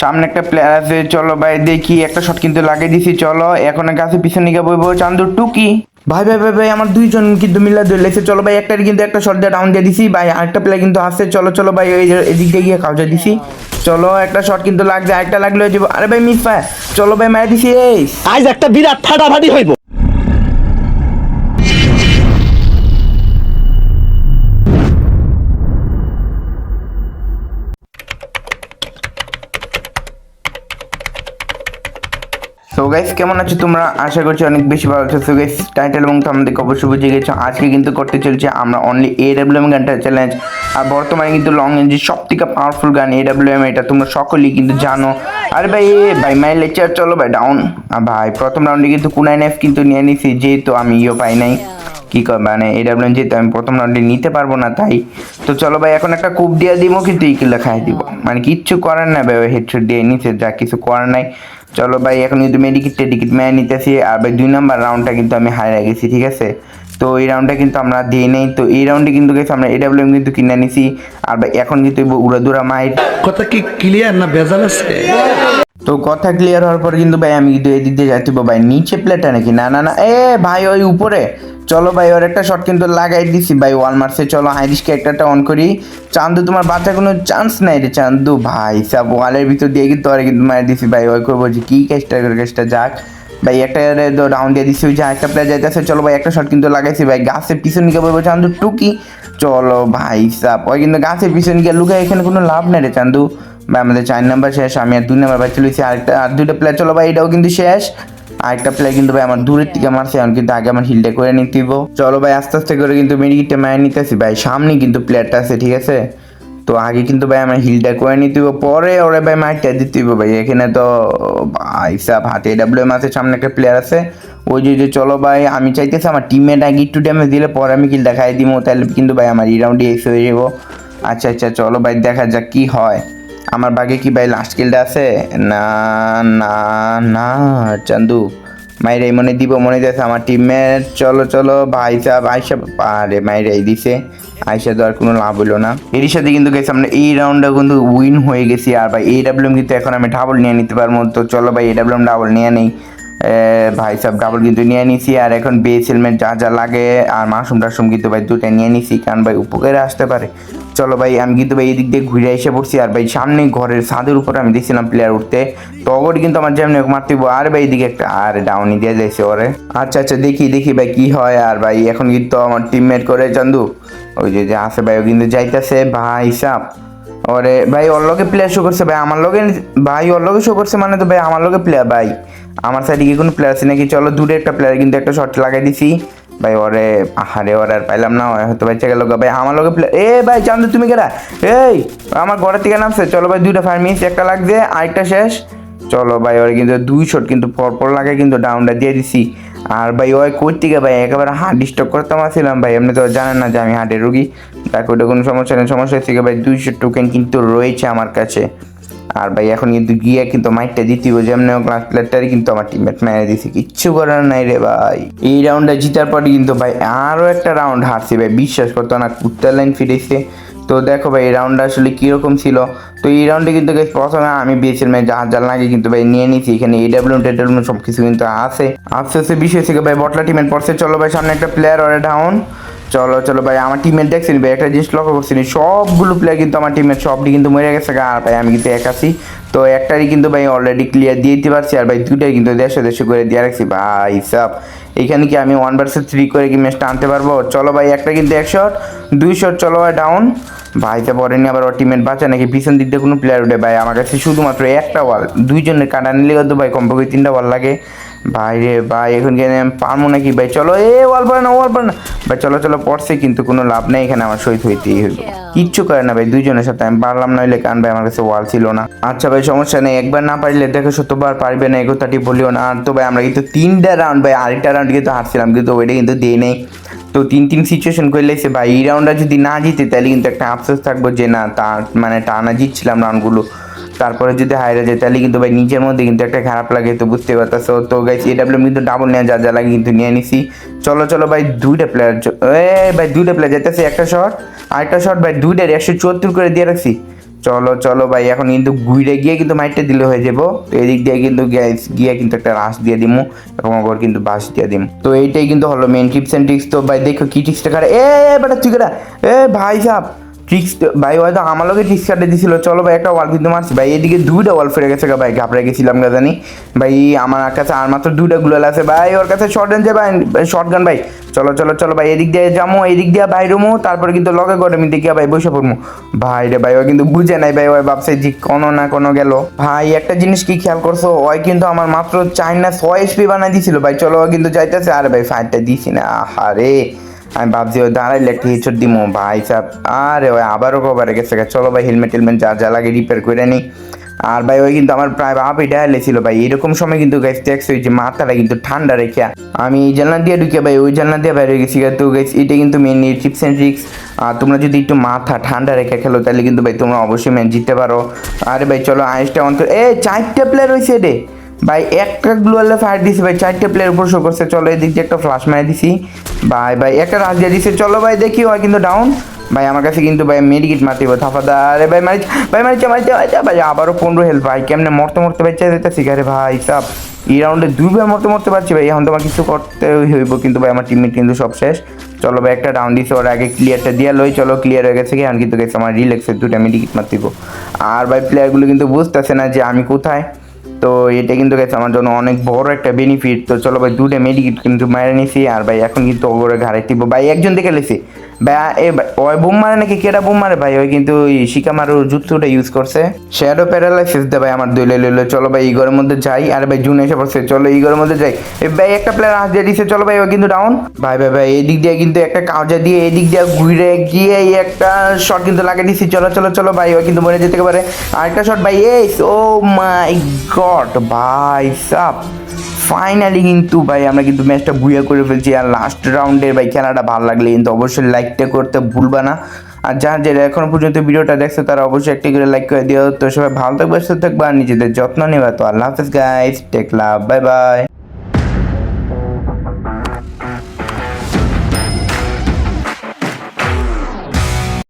সামনে একটা প্লেয়ার আছে, চলো ভাই, দেখি, একটা শট কিন্তু লাগিয়ে দিছি, চলো। এখন গাছে পিছনে গিয়ে বইবো চান্দুর টুকি। ভাই ভাই ভাই ভাই, আমার দুইজন কিন্তু মিলা ধরলেছে চলো ভাই একটা কিন্তু একটা শট দিয়ে ডাউন দিয়ে দিছি। ভাই, আরেকটা প্লেয়ার কিন্তু আসছে। চলো চলো ভাই, ওই এদিক দিয়ে গিয়ে কাউজা দিছি। চলো, একটা শট কিন্তু লাগছে, আরেকটা লাগল যাব আরে ভাই, মিস পায় চলো ভাই মারা দিছি, এই। আজ একটা বিরাট ফাটাফাটি হইব। সো গাইস কেমন আছো তোমরা? আশা করছি অনেক বেশি ভালো আছো। সো গাইস টাইটেল এবং তোমাদের অবশ্যই বুঝে গেছো। আজকে কিন্তু করতে চলছে আমরা অনলি এ ডাব্লিউ এম গানটা চ্যালেঞ্জ আর বর্তমানে কিন্তু লং রেঞ্জের সব থেকে পাওয়ারফুল গান এ ডাব্লিউ এম এটা। তোমরা সকলেই কিন্তু জানো। আরে ভাই, এ ভাই মাই লেকচার চলো ভাই ডাউন ভাই, প্রথম রাউন্ডে কিন্তু কুনাইন এফ কিন্তু নিয়ে নিছি, যেহেতু আমি ইও পাই নাই। কি কর মানে এ ডাব্লিউ যেহেতু আমি প্রথম রাউন্ডে নিতে পারব না, তাই। তো চলো ভাই, এখন একটা কূপ দিয়ে দিব, কিন্তু এই কিলো খাই দিব। মানে কিচ্ছু করার না ভাই হেডশট দিয়ে নিচে যা কিছু করার নাই। চলো ভাই, এখন কিন্তু মেডিকিট টেডিকিট মেয়ে নিতেছি, আর ভাই দুই নাম্বার রাউন্ডটা কিন্তু আমি হারিয়ে গেছি, ঠিক আছে? তো এই রাউন্ডটা কিন্তু আমরা দিই নেই। তো এই রাউন্ডে কিন্তু গেছি আমরা এডাব্লিউএম কিন্তু কিনে নিছি। আর এখন কিন্তু উড়াদুরা মাইট। কথা কি ক্লিয়ার না ভেজাল আছে? তো কথা ক্লিয়ার হওয়ার পরে কিন্তু ভাই আমি কিন্তু এদিক দিয়ে যাচ্ছি ভাই নিচে প্লেটটা নাকি? না না না। এ ভাই ওই উপরে। চলো ভাই ওর একটা শট কিন্তু লাগাই দিছি। ভাই ওয়াল মারছে চলো আইরিশ ক্যারেক্টারটা অন করি। চান্দু তোমার বাচ্চা কোনো চান্স নাই রে চান্দু। ভাই সব ওয়ালের ভিতর দিয়ে কিন্তু তোরে কিন্তু মারি দিছি। ভাই ওই করে বলছি কি কেসটা করে কেসটা যাক। ভাই, একটা ডাউন দিয়ে ওই যে একটা প্লেয়ার যাইতেছে। চলো ভাই, একটা শট কিন্তু লাগাইছি ভাই। গাছের পিছনে গিয়ে বলব, চান্দু, টুকি। চলো ভাই, সাপ। ওই কিন্তু গাছের পিছনে গিয়ে লুকায় এখানে কোনো লাভ নেই রে, চান্দু। ভাই, আমাদের চার নাম্বার শেষ, আমি আর দুই নাম্বার ভাই চলেছি আরেকটা, আর দুইটা প্লেয়ার চলো ভাই, এটাও কিন্তু শেষ। আরেকটা প্লেয়ার কিন্তু ভাই, আমার দূরের থেকে মারছে, এখন কিন্তু আগে আমার হিলটা করে নিতে চলো ভাই, আস্তে আস্তে করে কিন্তু মেডিকিটটা মায়ের নিতেছি ভাই। সামনে কিন্তু প্লেয়ারটা আছে, ঠিক আছে? তো আগে কিন্তু ভাই আমার হিলটা করে নিতে দিব পরে ওরে ভাই মাইটটা দিতে দিব ভাই। এখানে তো সাহ হাতে ডাব্লিউ এম আছে, সামনে একটা প্লেয়ার আছে। ওই যে যে, চলো ভাই, আমি চাইতেছি আমার টিমমেট আগে একটু ড্যামেজ দিলে পরে আমি কিল দেখাই দিব, তাহলে কিন্তু ভাই আমার এই রাউন্ডে এসে হয়ে যাব। আচ্ছা আচ্ছা চলো ভাই, দেখা যাক কি হয়। আমার বাগে কি ভাই লাস্ট কিলটা আছে? না না না, চান্দু। মাইরে মনে দিব মনে যাচ্ছে আমার টিমের চলো চলো ভাই সাহেব আইসা আরে মাইরে দিছে। আইসা তো আর কোনো লাভ হলো না। এর সাথে কিন্তু গেছে আমরা এই রাউন্ডে কিন্তু উইন হয়ে গেছি। আর ভাই এই ডাব্লিউএম কিন্তু এখন আমি ডাবল নিয়ে নিতে পারব। তো চলো ভাই এই ডাব্লিউএম ডাবল নিয়ে নেই। এ, ভাই সব ডাবল কিন্তু নিয়ে নিছি, আর এখন বেস হেলমেট যা যা লাগে, আর মাশরুম টাশরুম কিন্তু ভাই দুটো নিয়ে নিছি, কারণ ভাই উপকারে আসতে পারে। চলো ভাই, আমি কিন্তু ভাই এদিক দিয়ে ঘুরে এসে পড়ছি, আর ভাই সামনে ঘরের ছাদের উপর আমি দেখছিলাম প্লেয়ার উঠতে। তো অগরে কিন্তু আমার যেমনি হোক মারতে হইবো। আর ভাই এদিকে একটা, আর ডাউনি দিয়ে যাইছে ওরে। আচ্ছা আচ্ছা দেখি দেখি ভাই কি হয়, আর ভাই এখন কিন্তু আমার টিমমেট করে, চান্দু। ওই যে আছে ভাই, ও কিন্তু যাইতেছে, ভাই সাপ ওরে, ভাই, ওর লগে প্লেয়ার শো করছে, ভাই, আমার লগে ভাই, ওর লগে শো করছে মানে তো, ভাই, আমার লগে প্লেয়ার ভাই। আমার সাইডে কি কোনো প্লেয়ার আছে নাকি? চলো, দূরে একটা প্লেয়ার কিন্তু একটা শট লাগাই দিছি। ভাই, ওরে, আহারে, ওরে আর পাইলাম না হয়তো ভাই চেকে লোক ভাই, আমার লগে প্লেয়ার এ, ভাই, চান্দু, তুমি কেরা? এই, আমার ঘরের থেকে নামছে। চলো, ভাই, দুইটা ফায়ার মিস একটা লাগছে আরেকটা শেষ। চলো, ভাই, ওরে কিন্তু দুই শট কিন্তু পরপর লাগে কিন্তু ডাউনটা দিয়ে দিছি। আর ভাই, ওই কই থেকে, ভাই, একেবারে হার্ট ডিস্টার্ব করতাম আসছিলাম ভাই, এমনি তো জানেন না যে আমি হার্টের রুগী। তাকে ওটা কোনো সমস্যা নেই। সমস্যা থেকে ভাই দুইশো টোকেন কিন্তু রয়েছে আমার কাছে। আর ভাই এখন কিন্তু গিয়ে কিন্তু মাইকটা দিতে হবে যেমন ক্লাস প্লেয়ারটারই কিন্তু আমার টিমমেট মেরে দিছে। কিচ্ছু করার নাই রে ভাই। এই রাউন্ডটা জিতার পরে কিন্তু ভাই আরও একটা রাউন্ড হারছি ভাই, বিশ্বাস করতো না, কুত্তার লাইন ফিরেছে। তো দেখো ভাই, এই রাউন্ডটা আসলে কীরকম ছিল? তো এই রাউন্ডে কিন্তু প্রথমে আমি বিএসএল ম্যাচ যা যা লাগে কিন্তু ভাই নিয়ে নিয়েছি এখানে এডাব্লিউ টেডাব্লিউ সব কিছু কিন্তু আছে। আস্তে আস্তে বিষয় থেকে ভাই বটলা টিমের পড়ছে চলো ভাই, সামনে একটা প্লেয়ার ওরে ডাউন চলো চলো ভাই, আমার টিমের দেখছেন ভাই? একটা জিনিস লক্ষ্য করছেন, সবগুলো প্লেয়ার কিন্তু আমার টিমের সবটি কিন্তু মরে গেছে আর ভাই, আমি কিন্তু এক আছি। তো একটারই কিন্তু ভাই অলরেডি ক্লিয়ার দিয়ে দিতে পারছি, আর ভাই, দুইটাই কিন্তু দেড়শো দেড়শো করে দিয়ে রাখছি। ভাই, সব। এখানে কি আমি ওয়ান ভার্সেস থ্রি করে কি ম্যাচটা আনতে পারব? চলো ভাই, একটা কিন্তু এক শট দুই শট চলো ভাই ডাউন ভাইতে পড়েনি আবার ওর টিমের বাঁচা নাকি? পিছন দিক দিয়ে কোনো প্লেয়ার উঠে। ভাই, আমার কাছে শুধুমাত্র একটা ওয়াল দুইজনের কাটা নিলে তো ভাই, কমপক্ষে তিনটা ওয়াল লাগে। ভাই রে ভাই, এখন কি আমি পারব নাকি? ভাই, চলো, এ, ওয়াল পড়ে না ওয়াল পড়ে না ভাই, চলো চলো, পড়ছে, কিন্তু কোনো লাভ নেই এখানে আমার সহিত হইতেই হইব কিচ্ছু করে না, ভাই, দুইজনের সাথে আমি পারলাম না হইলে কারণ, ভাই, আমার কাছে ওয়াল ছিল না। আচ্ছা ভাই, সমস্যা নেই, একবার না পারলে দেখো সত্যবার পারবে না এগোতাটি বলিও না। আর তো, ভাই, আমরা কিন্তু তিনটা রাউন্ড ভাই, আরেকটা রাউন্ড কিন্তু হারছিলাম, কিন্তু ওইটা কিন্তু দিয়ে নেই। তো তিন তিন সিচুয়েশন করলে সে ভাই, এই রাউন্ডটা যদি না জিতে, তাহলে কিন্তু একটা আফসোস থাকব যে না তার মানে টানা জিতছিলাম রাউন্ডগুলো তারপরে যদি হাইরা যায়, তাহলে কিন্তু ভাই নিজের মধ্যে কিন্তু একটা খারাপ লাগে, তো বুঝতে পারতেছো। তো গাইস এডাব্লিউ কিন্তু ডাবল নেওয়া যা যা লাগে কিন্তু নিয়ে নিছি। চলো চলো ভাই, দুইটা প্লেয়ার এ ভাই, দুইটা প্লেয়ার যেতেছে একটা শট আরেকটা শট ভাই দুইটার একশো চুয়াত্তর করে দিয়ে রাখছি। চলো চলো ভাই, এখন কিন্তু ঘুরে গিয়ে কিন্তু মাইটটা দিলে হয়ে যাব। তো এদিক দিয়ে কিন্তু গ্যাস গিয়ে কিন্তু একটা রাশ দিয়ে দিমু এবং আবার কিন্তু বাস দিয়ে দিম। তো এইটাই কিন্তু হলো মেন টিপস অ্যান্ড ট্রিক্স তো ভাই, দেখো কি ট্রিক্সটা করে। এ বেটা, তুই এ, ভাই সাহ ট্রিক্স ভাই হয়তো আমার লোকে ট্রিক্স কাটে দিছিল। চলো ভাই, একটা ওয়াল কিন্তু মারছি। ভাই, এদিকে দুইটা ওয়াল ফিরে গেছে ভাই, ঘাবড়ে গেছিলাম গা জানি। ভাই, আমার কাছে আর মাত্র দুইটা গুলো আছে। ভাই, ওর কাছে শর্ট গান ভাই শর্ট গান ভাই। চলো চলো চলো ভাই, এদিক দিয়ে যাব এদিক দিয়ে ভাই বাইরমো তারপরে কিন্তু লগে করে আমি দেখি ভাই বসে পড়ব ভাই রে ভাই, ও কিন্তু বুঝে নাই ভাই, ওই ভাবছে যে কোনো না কোনো গেল। ভাই, একটা জিনিস কি খেয়াল করছ? ওই কিন্তু আমার মাত্র চাইনা ছয় এসপি বানাই দিছিল। ভাই, চলো কিন্তু যাইতেছে। আরে ভাই ফাইটটা দিছি না। আরে আমি ভাবছি ওই দাঁড়াইলে একটা হিচট দিমো। ভাই সাহ আরে ওই আবারও কবারে গেছে চলো ভাই হেলমেট টেলমেট যা যা লাগে রিপেয়ার করে নিই আর ভাই, ওই কিন্তু আমার প্রায় বাপ এটা ছিল ভাই। এরকম সময় কিন্তু গাইস ট্যাক্স হয়েছে মাথাটা কিন্তু ঠান্ডা রেখে আমি এই জানলা দিয়ে ঢুকে ভাই, ওই জানলা দিয়ে বাইরে গেছি। তো গাইস এটা কিন্তু মেন টিপস অ্যান্ড ট্রিক্স আর তোমরা যদি একটু মাথা ঠান্ডা রেখে খেলো, তাহলে কিন্তু ভাই তোমরা অবশ্যই ম্যাচ জিততে পারো। আরে ভাই, চলো আইসটা অন করে এ চারটা প্লেয়ার হয়েছে রে। ভাই, একটা গ্লোয়ালে ফায়ার দিছি ভাই, চারটে প্লেয়ার উপর শো করছে। চলো এদিক দিয়ে একটা ফ্লাশ মারে দিছি। ভাই ভাই, একটা রাজ দিয়ে দিছে। চলো ভাই, দেখি হয় কিন্তু ডাউন ভাই, আমার কাছে কিন্তু ভাই মেডিকেট মারতে হবে থাফাদা আরে ভাই মারি ভাই, মারিছে মারিছে মারিছে। ভাই, আবারও পনেরো হেল্প ভাই, কেমনে মরতে মরতে বাচ্চা যেতেছি আরে ভাই সাপ এই রাউন্ডে দুইবার মরতে মরতে পারছি ভাই। এখন তোমার কিছু করতে হইব, কিন্তু ভাই, আমার টিমমেট কিন্তু সব শেষ। চলো ভাই, একটা ডাউন দিছে, ওর আগে ক্লিয়ারটা দিয়ে লই। চলো ক্লিয়ার হয়ে গেছে এখন কিন্তু গেছে আমার রিল্যাক্সের দুটা মেডিকেট মারতে। আর ভাই প্লেয়ারগুলো কিন্তু বুঝতেছে না যে আমি কোথায়। তো এটা কিন্তু গেছে আমার জন্য অনেক বড় একটা বেনিফিট তো চলো ভাই দুটো মেডিকেট কিন্তু মারে নিছি, আর ভাই এখন কিন্তু ওগরে ঘাড়ে টিপো ভাই, একজন দেখে লেছি। এ ওই বুম মারে নাকি? কেটা বুম মারে ভাই? ওই কিন্তু ওই শিকামারুর জুতোটা ইউজ করছে। শ্যাডো প্যারালাইসিস দে ভাই আমার দইলে লইলো চলো ভাই ইগরের মধ্যে যাই। আর ভাই জুন এসে পড়ছে। চলো ইগরের মধ্যে যাই। ভাই, একটা প্লেয়ার হাত দিছে। চলো ভাই, ও কিন্তু ডাউন ভাই ভাই ভাই, এদিক দিয়ে কিন্তু একটা কাউজা দিয়ে এদিক দিয়ে ঘুরে গিয়ে এই একটা শট কিন্তু লাগিয়ে দিছি। চলো চলো চলো ভাই, ও কিন্তু মরে যেতে পারে। আরেকটা শট ভাই এস ও মাই গড ভাই, সাপ। ফাইনালি কিন্তু ভাই, আমরা কিন্তু ম্যাচটা বুয়া করে ফেলছি। আর লাস্ট রাউন্ডের ভাই খেলাটা ভালো লাগলে কিন্তু অবশ্যই লাইকটা করতে ভুলবা না। আর যারা যারা এখনও পর্যন্ত ভিডিওটা দেখছে, তারা অবশ্যই একটি করে লাইক করে দিও। তো সবাই ভালো থাকবে, সুস্থ থাকবে, আর নিজেদের যত্ন নেবা। তো আল্লাহ হাফেজ guys tech love bye bye